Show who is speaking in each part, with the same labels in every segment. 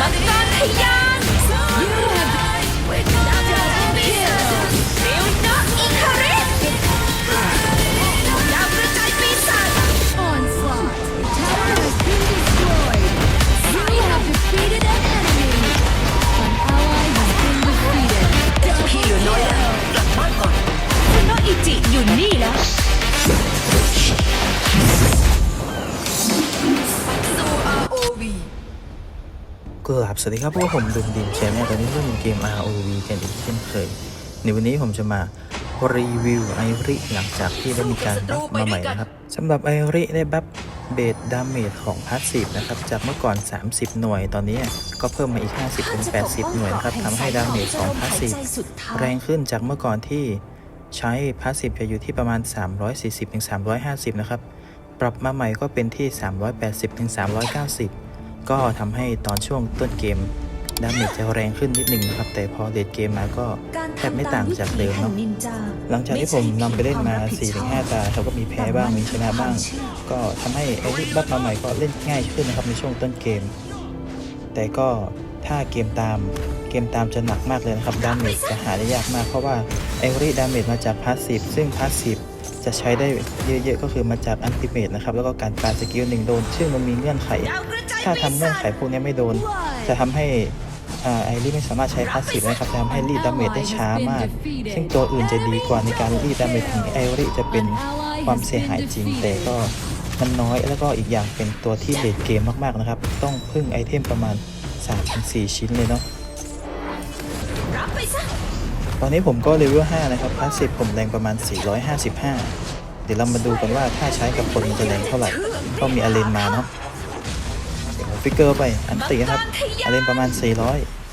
Speaker 1: มังกรทะยานฟิวน็อกอิคาริสดาวกระจายปีศาจ
Speaker 2: Onslaught! Tower has been destroyed! You have defeated an enemy! An ally has been defeated!
Speaker 1: พี่เหลือน้อยแล้วกลับบ้านก่อนคุณน้องอิจิอยู่นี่แล้ว ส
Speaker 3: วัสดีครับพวกผมดุมดิมแชนแนลตอนนี้เล่นเกม ROV กันอีกเช่นเคย ในวันนี้ผมจะมารีวิวไอริหลังจากที่ได้มีการบัฟมาใหม่นะครับสำหรับไอริได้บัฟเบสดาเมจของพาสซีฟนะครับจากเมื่อก่อน 30 หน่วยตอนนี้ก็เพิ่มมาอีก 50 เป็น 80 หน่วยครับทำให้ดาเมจของพาสซีฟแรงขึ้นจากเมื่อก่อนที่ใช้พาสซีฟจะอยู่ที่ประมาณ 340-350 นะครับ ปรับมาใหม่ก็เป็นที่ 380-390 ก็ทำให้ตอนช่วงต้นเกมดาเมจจะแรงขึ้นนิดหนึ่งนะครับ แต่พอเลดเกมมาก็แทบไม่ต่างจากเดิมเนาะหลังจากที่ผมนำไปเล่นมา 4-5 ตาเขาก็มีแพ้บ้างมีชนะบ้าง ก็ทำให้ไอ้ริบัฟมาใหม่ก็เล่นง่ายขึ้นนะครับในช่วงต้นเกม แต่ก็ถ้าเกมตามเกมตามจะหนักมากเลยนะครับดาเมจจะหาได้ยากมากเพราะว่าไอริดาเมจมาจากพาสซีฟซึ่งพาสซีฟจะใช้ได้เยอะๆก็คือมาจากอันติเมตนะครับแล้วก็การปาสกิลหนึ่งโดนซึ่งมันมีเงื่อนไข ถ้าทำเงื่อนไขพวกนี้ไม่โดน จะทำให้อ่าไอรีไม่สามารถใช้พาสซีฟนะครับจะทำให้รีดดาเมจได้ช้ามาก ซึ่งตัวอื่นจะดีกว่าในการรีดดาเมจของไอรีจะเป็นความเสียหายจริงแต่ก็มันน้อยแล้วก็อีกอย่างเป็นตัวที่เลดเกมมากๆนะครับ ต้องพึ่งไอเทมประมาณ 3-4 ชิ้นเลยเนาะตอนนี้ผมก็เลเวล5นะครับพาสซีฟผมแรงประมาณ 455 เดี๋ยวเรามาดูกันว่าถ้าใช้กับคนมันจะแรงเท่าไหร่ก็มีอเลนมาเนาะ ฟิกเกอร์ไป อันตีครับอาเลนประมาณ 400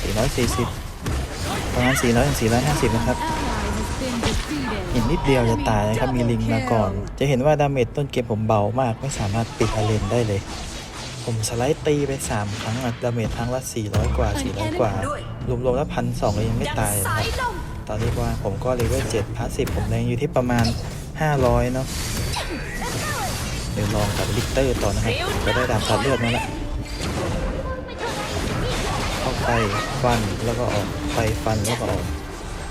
Speaker 3: 440 ประมาณ 400ถึง450 นะครับ
Speaker 2: Ally has been defeated!
Speaker 3: อีกนิดเดียวจะตายนะครับ มีลิงมาก่อน จะเห็นว่าดาเมจต้นเกมผมเบามาก ไม่สามารถปิดอาเลนได้เลย ผมสไลด์ตีไป 3 ครั้งดาเมจครั้งละ 400 กว่า 400 กว่า รวมๆแล้วพันสองยังไม่ตายนะครับ ตอนนี้ว่าผมก็เลเวล7พาสซีฟผมแรงอยู่ที่ประมาณ 500 เนาะเดี๋ยวลองกับลิกเตอร์ต่อนะครับ ก็ได้ดาบตัดเลือดมาแล้ว ไปฟันแล้วก็ออกไปฟันแล้วก็ออก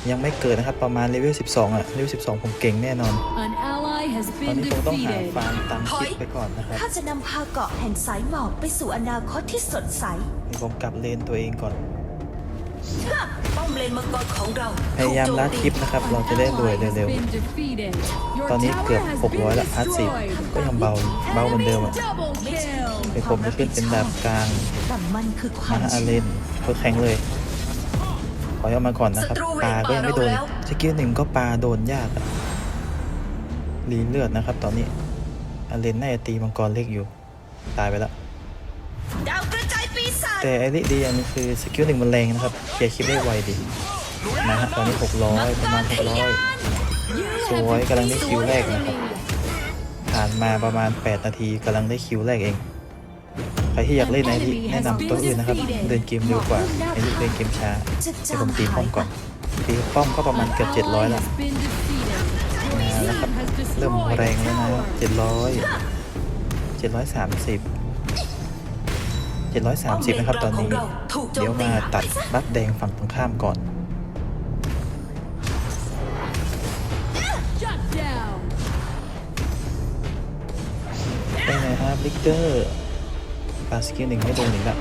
Speaker 3: ยังไม่เกิดนะครับประมาณเลเวล12อะเลเวล12 ผมเก่งแน่นอน
Speaker 2: An ally has
Speaker 3: ตอน
Speaker 2: been
Speaker 3: นี้ผมต้องหา
Speaker 2: defeated!
Speaker 3: ฟาร์มตามคลิปไปก่อนนะครับ
Speaker 1: ข้าจะนำพาเกาะแห่งสายหมอกไปสู่อนาคตที่สดใส
Speaker 3: นี่ผมกลับเลนตัวเองก่อน
Speaker 1: ป้อมเลนมังกรของเรา
Speaker 3: พยายามลัดคลิปนะครับ เราจะได้รวย
Speaker 2: Ally has
Speaker 3: เร็ว
Speaker 2: been defeated. Your
Speaker 3: ๆ ตอนนี้
Speaker 2: tower
Speaker 3: เกือบ
Speaker 2: has been
Speaker 3: 600 ละพาสซีฟ
Speaker 2: destroyed.
Speaker 3: ก็ยังเบา เบาเหมือนเดิมอะ
Speaker 2: Double kill!
Speaker 3: เดี๋ยวผมจะขึ้นเป็นดาบกลาง
Speaker 1: แต่มันคือควา
Speaker 3: มา
Speaker 1: ม
Speaker 3: ฮะอาเลนเพื่ อแข็งเลยถอยออกมาก่อนนะครับปลาก็ยังไม่โดนสกิลหนึ่งก็ปลาโดนยากอะรีเลือดนะครับ ตอนนี้อาเลนน่าจะตีมังกรเล็กอยู่ ตายไปแล้ว
Speaker 1: ดาวกระจายปีศาจ
Speaker 3: แต่ไอริดีอันนี้คือสกิลหนึ่งมันแรงนะครับเคลียร์คลิปได้ไวดีนะฮะตอนนี้ 600 ประมาณ 600 สวยกำลังได้คิวแรกนะครับ ผ่านมาประมาณ 8 นาทีกำลังได้คิวแรกเองใค รที่อยากเล่นไอริแนะนำตัวอื่นนะครับ เดินเกมเร็วกว่าไอริเดินเกมช้า
Speaker 1: จะ
Speaker 3: ให้ผมตี
Speaker 1: จาง
Speaker 3: ป้อ
Speaker 1: หามย
Speaker 3: ก่อนตีป้อมก็ประมาณเกือบ
Speaker 2: An
Speaker 3: 700
Speaker 2: ally
Speaker 3: แล้ว
Speaker 2: has been defeated.
Speaker 3: มาแล้วครับ
Speaker 2: Has
Speaker 3: เริ่ม
Speaker 2: destroyed
Speaker 3: แรง
Speaker 2: a
Speaker 3: แล้วนะ
Speaker 2: tower.
Speaker 3: 700 730 730 นะครับตอนนี้ เดี๋ยวมาตัดบัฟแดงฝั่งตรงข้ามก่อน
Speaker 2: Shut down!
Speaker 3: ไปไหนครับลิกเตอร์ ปาสกิลหนึ่งไม่โดนอีกแล้ว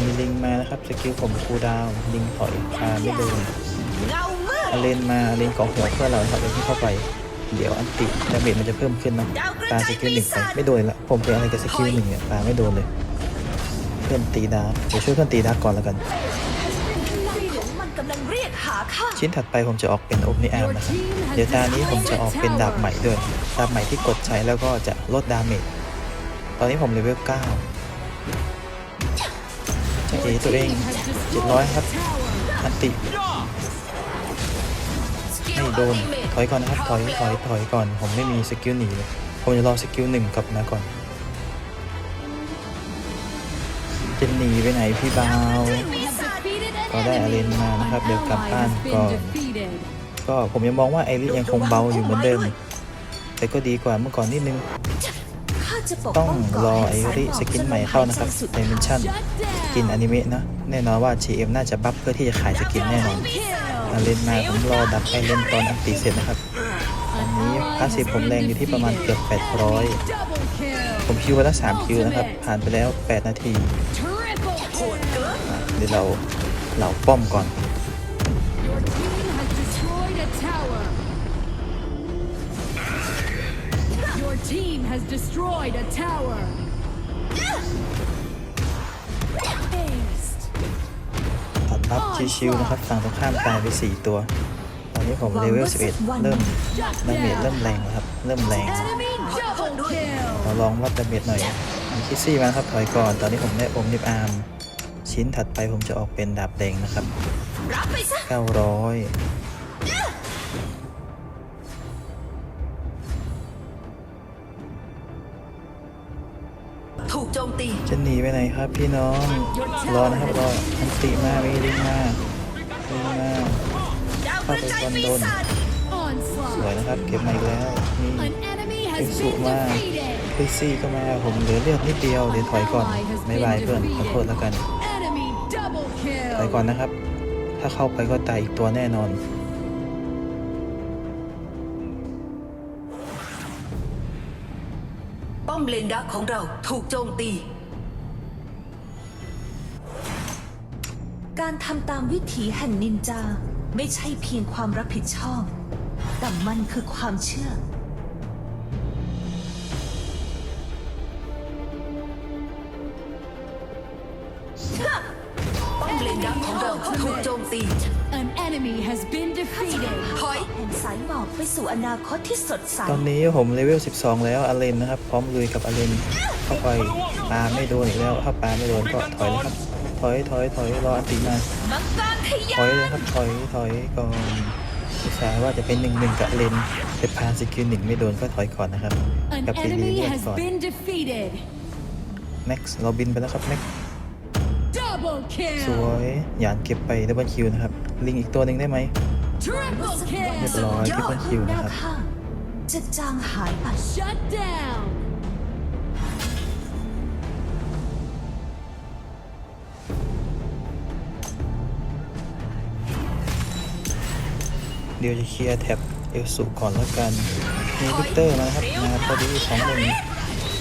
Speaker 3: มีลิงมานะครับสกิลผมคูดาวลิงถอยพาไม่โดนอเลนมาอเลนเกาะหัวเพื่อเราครับเลนที่เข้าไป เดี๋ยวอันติดาเมจมันจะเพิ่มขึ้นนะปาสกิลหนึ่งไปไม่โดนละผมเป็นอะไรกับสกิลหนึ่งเนี่ยปาไม่โดนเลย เพื่อนตีดาเดี๋ยวช่วยเพื่อนตีดาก่อนแล้วกันชิ้นถัดไปผมจะออกเป็นโอมนิอาร์มนะครับเดี๋ยวตานี้ผมจะออกเป็นดาบใหม่ด้วย ดาบใหม่ที่กดใช้แล้วก็จะลดดาเมจ ตอนนี้ผมเลเวล9 จะเอตัวเอง700ครับอันติไม่โดน ถอยก่อนนะครับ ถอย ถอย ถอยก่อน ผมไม่มีสกิลหนีเลยผมจะรอสกิลหนึ่งกลับมาก่อน จะหนีไปไหนพี่บาวก็ได้อาเลนมานะครับ เดี๋ยวกลับบ้านก่อน ก็ผมยังมองว่าไอริสยังคงเบาอยู่เหมือนเดิม แต่ก็ดีกว่าเมื่อก่อนนิดนึง ต้องรอไอริสกินใหม่เข้านะครับ
Speaker 1: สุด
Speaker 3: ในมิชชั่น
Speaker 2: Shut
Speaker 3: กินอนิเมะนะแน่นอนว่า GM น่าจะบัฟเพื่อที่จะขายสกินแน่นอนมาเล่นมาผมรอดับไปเล่นตอนอันตีเสร็จนะครับอันนี้พาสซีผมแรงอยู่ที่ประมาณเกือบ 800 ผมคิวไปแล้ว3คิวนะครับ ผ่านไปแล้ว 8 นาทีเดี๋ยวเราเหล่าป้อมก่อน
Speaker 2: Your team has destroyed a tower. Team has destroyed a tower. Aced.
Speaker 3: ตัดบัฟชิวๆนะครับฝั่งตรงข้ามตายไป 4 ตัว ตอนนี้ผมเลเวล 11 เริ่ม
Speaker 2: Shut
Speaker 3: ดาเมจ
Speaker 2: down.
Speaker 3: เริ่มแรงแล้วครับ เริ่มแรง
Speaker 2: Enemy double kill.
Speaker 3: เราลองวัดดาเมจหน่อยมีคิสซี่มานะครับถอยก่อน ตอนนี้ผมได้อมนิบอาร์ม ชิ้นถัดไปผมจะออกเป็นดาบแดงนะครับ
Speaker 1: รับไปซะ
Speaker 3: 900
Speaker 1: ถูกโจมตี
Speaker 3: จะหนีไปไหนครับพี่น้อง รอนะครับรออันติมาไม่ลิงมาลิงมา
Speaker 1: ดาวก
Speaker 3: เข้า
Speaker 1: ระ
Speaker 3: ไป
Speaker 1: จาย
Speaker 3: ฟัน
Speaker 1: ปี
Speaker 3: โดน
Speaker 1: ศาจ
Speaker 3: สวย
Speaker 2: Onslaught.
Speaker 3: นะครับเก็บมาอีกแล้วนี่
Speaker 2: An enemy
Speaker 3: เอ็
Speaker 2: has
Speaker 3: กซุ
Speaker 2: been
Speaker 3: มา
Speaker 2: defeated.
Speaker 3: คริสซี่ก็มาผมเหลือเลือดนิดเดียวเดี๋ยวถอยก่อนไม่บายเพื่อนขอโทษแล้วกัน
Speaker 2: Enemy double
Speaker 3: ถอยก่อน
Speaker 2: kill.
Speaker 3: นะครับ ถ้าเข้าไปก็ตายอีกตัวแน่นอน
Speaker 1: เลนดักของเราถูกโจมตี การทำตามวิถีแห่งนินจา ไม่ใช่เพียงความรับผิดชอบ แต่มันคือความเชื่อป้อ ตี
Speaker 2: An enemy has been defeated.
Speaker 1: ถอยแห่งสายหมอกไปสู่อนาคตที่สดใส
Speaker 3: ตอนนี้ผมเลเวล 12 แล้วอาเลนนะครับ พร้อมลุยกับอาเลนเข้าไปปาไม่โดนอีกแล้วถ้าปาไม่โดนก็ถอยแล้วครับ ถอยถอยถอยรออันติมา
Speaker 1: มังกรทะ
Speaker 3: ถ
Speaker 1: ยา
Speaker 3: อยเลยครับถอยถอยก่อนอุตส่าห์ว่าจะเป็นหนึ่งหนึ่งกับเลนแต่พาสกิลหนึ่งไม่โดนก็ถอยก่อนนะครับ
Speaker 2: An
Speaker 3: กับปีนี้
Speaker 2: enemy
Speaker 3: เลือด
Speaker 2: has
Speaker 3: ก่อน
Speaker 2: been defeated.
Speaker 3: แม็กซ์เราบินไปแล้วครับแม็ก
Speaker 2: Double
Speaker 3: สว
Speaker 2: kill.
Speaker 3: ยหยานเก็บไปดับเบิลคิวนะครับ ลิงอีกตัวหนึ่งได้ไหม
Speaker 2: Triple
Speaker 3: เรียบ
Speaker 2: kill.
Speaker 3: ร้อยที่เบิลคิวนะครับ
Speaker 1: จะจางหายไป
Speaker 2: Shut down.
Speaker 3: เดี๋ยวจะเคลียร์แท็บเอลสุก่อนแล้วกัน มีวิกเตอร์มานะครับมาพอดีสองหนึ่ง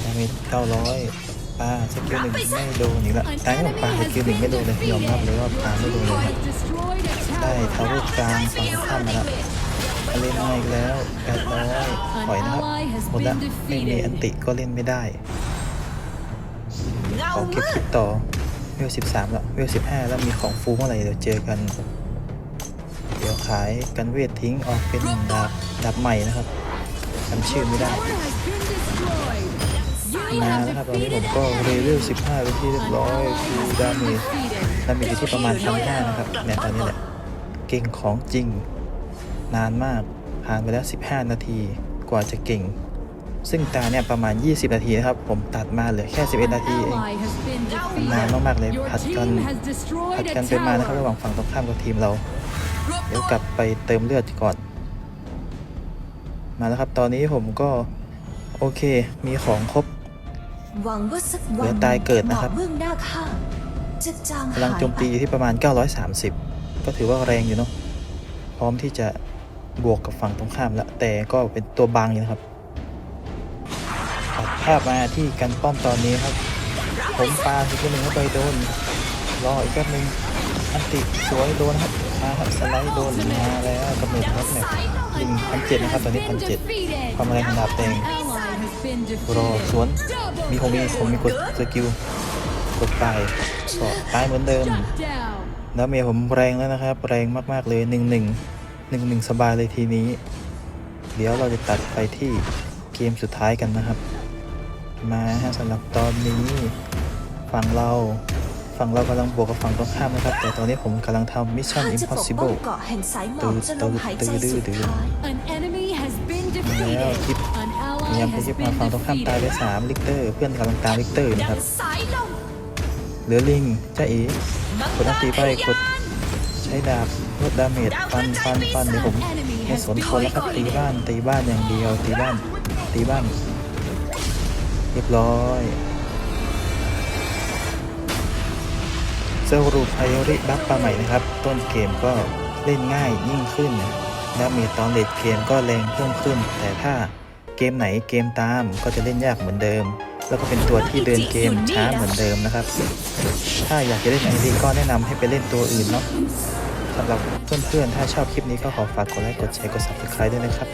Speaker 3: ดาเมจเก้าร้อย ปาสกิลหนึ่งไม่โดนอีกแล้ว
Speaker 2: An
Speaker 3: ตายให้ผม
Speaker 2: enemy
Speaker 3: ปาส
Speaker 2: has
Speaker 3: กิลหนึ่งไม่
Speaker 2: been
Speaker 3: โดนเลยยอมรับเลยว่าปาไม่โดนเลยครับ
Speaker 2: Has destroyed a
Speaker 3: ได้
Speaker 2: tower.
Speaker 3: ทาวเวอร์กลางฝั่งตรงข้ามมาแล้วมาเล่นมาอีกแล้วแปดร้อยถอยนะครับหมดละไม่มีอันติก็เล่นไม่ได้
Speaker 1: เงา
Speaker 3: ขอเก็บ
Speaker 1: มื
Speaker 3: คลิ
Speaker 1: ด
Speaker 3: ปต่อเวล13แล้วเวล15แล้วมีของฟูเมื่อไหร่เดี๋ยวเจอกัน เดี๋ยวขายกันเวททิ้งออกเป็นดาบดาบใหม่นะครับจำชื่อไม่ได้ มาแล้วครับตอนนี้ผมก็เลเวล15เป็นที่เรียบร้อยคือ
Speaker 2: ไดา
Speaker 3: เมจ
Speaker 2: defeated.
Speaker 3: ดาเมจอยู่ที่ประมาณพันห้านะครับเนี่ยตอนนี้แหละเก่งของจริง นานมากผ่านไปแล้ว 15 นาทีกว่าจะเก่ง ซึ่งตาเนี่ยประมาณ 20 นาทีนะครับ ผมตัดมาเหลือแค่ 11 นาทีเองนานมากๆเลยผัดกันผัดกันไปมานะครับระหว่างฝั่งตรงข้ามกับทีมเรา เดี๋ยวกลับไปเติมเลือดก่อนมาแล้วครับตอนนี้ผมก็โอเคมีของครบ
Speaker 1: หวังว่าสัก
Speaker 3: เหลื
Speaker 1: วั
Speaker 3: อนตายเกิดนะครับ
Speaker 1: หมอกเบื้องหน้าข้าจะจางหาย
Speaker 3: พลังโจมตีอยู่ที่ประมาณ 930 ก็ถือว่าแรงอยู่เนาะพร้อมที่จะบวกกับฝั่งตรงข้ามแล้วแต่ก็เป็นตัวบางอยู่นะครับตัดภาพมาที่กันป้อมตอนนี้ครับ ผมปาสิกหนึ่งเข้าไปโดนรออีกแป๊บนึงอันติสวยโดนครับมาครับสไลด์โดนมาแล้วกำเนิดครับเนี่ยลิงพันเจ็ดนะครับตอนนี้พันเจ็ดความแรงของดาบแดง
Speaker 2: Ally has been
Speaker 3: รอ
Speaker 2: defeated.
Speaker 3: สวน
Speaker 2: Double
Speaker 3: มีผมมีผมมีกดสกิลกดตายก็ตายเหมือนเดิม
Speaker 2: Shut down.
Speaker 3: แล้วเมียผมแรงแล้วนะครับแรงมากๆเลยหนึ่งหนึ่งหนึ่งหนึ่งสบายเลยทีนี้ เดี๋ยวเราจะตัดไปที่เกมสุดท้ายกันนะครับ มาฮะสำหรับตอนนี้ฝั่งเราฝั่งเรากำลังบวกกับฝั่งตรงข้ามนะครับ แต่ตอนนี้ผมกำลังทำมิชชั่น
Speaker 1: ข้าจะปกป้อง
Speaker 3: impossible
Speaker 1: เกาะแห่งสายหมอกจนลมหายใจสุดท้าย
Speaker 2: An enemy has been
Speaker 3: มาแล้ว
Speaker 2: defeated.
Speaker 3: คลิป
Speaker 2: An
Speaker 3: พยายาม
Speaker 2: ally
Speaker 3: ไป
Speaker 2: has
Speaker 3: คลิปมา
Speaker 2: been
Speaker 3: ฝั่งตรงข้ามตายไป
Speaker 2: defeated.
Speaker 3: สามลิกเตอร์เพื่อนกำลังตามลิกเตอร์อยู่นะครับ
Speaker 1: สายลม
Speaker 3: เหลือลิงจ้าเอ๋กดอันตีไปกดใช้ดาบลดดาเมจฟันฟันฟันเดี๋ยวผมไม่สนคนแล้วครับตีบ้านตีบ้านอย่างเดียวตีบ้านตีบ้านเรียบร้อยสรุปไพโอริบัฟปลาใหม่นะครับ ต้นเกมก็เล่นง่ายยิ่งขึ้นดาเมจตอนเลดเกมก็แรงเพิ่มขึ้น แต่ถ้าเก มไหนเกมตามก็จะเล่นยากเหมือนเดิม แล้วก็เป็นตัวที่เดินเกมช้าเหมือนเดิมนะครับ ถ้าอยากจะเล่นไอรีก็แนะนำให้ไปเล่นตัวอื่นเนาะสำหรับเพื่อนๆ ถ้าชอบคลิปนี้ก็ขอฝากกดไลค์ กดแชร์ กด subscribe ด้วยนะครับ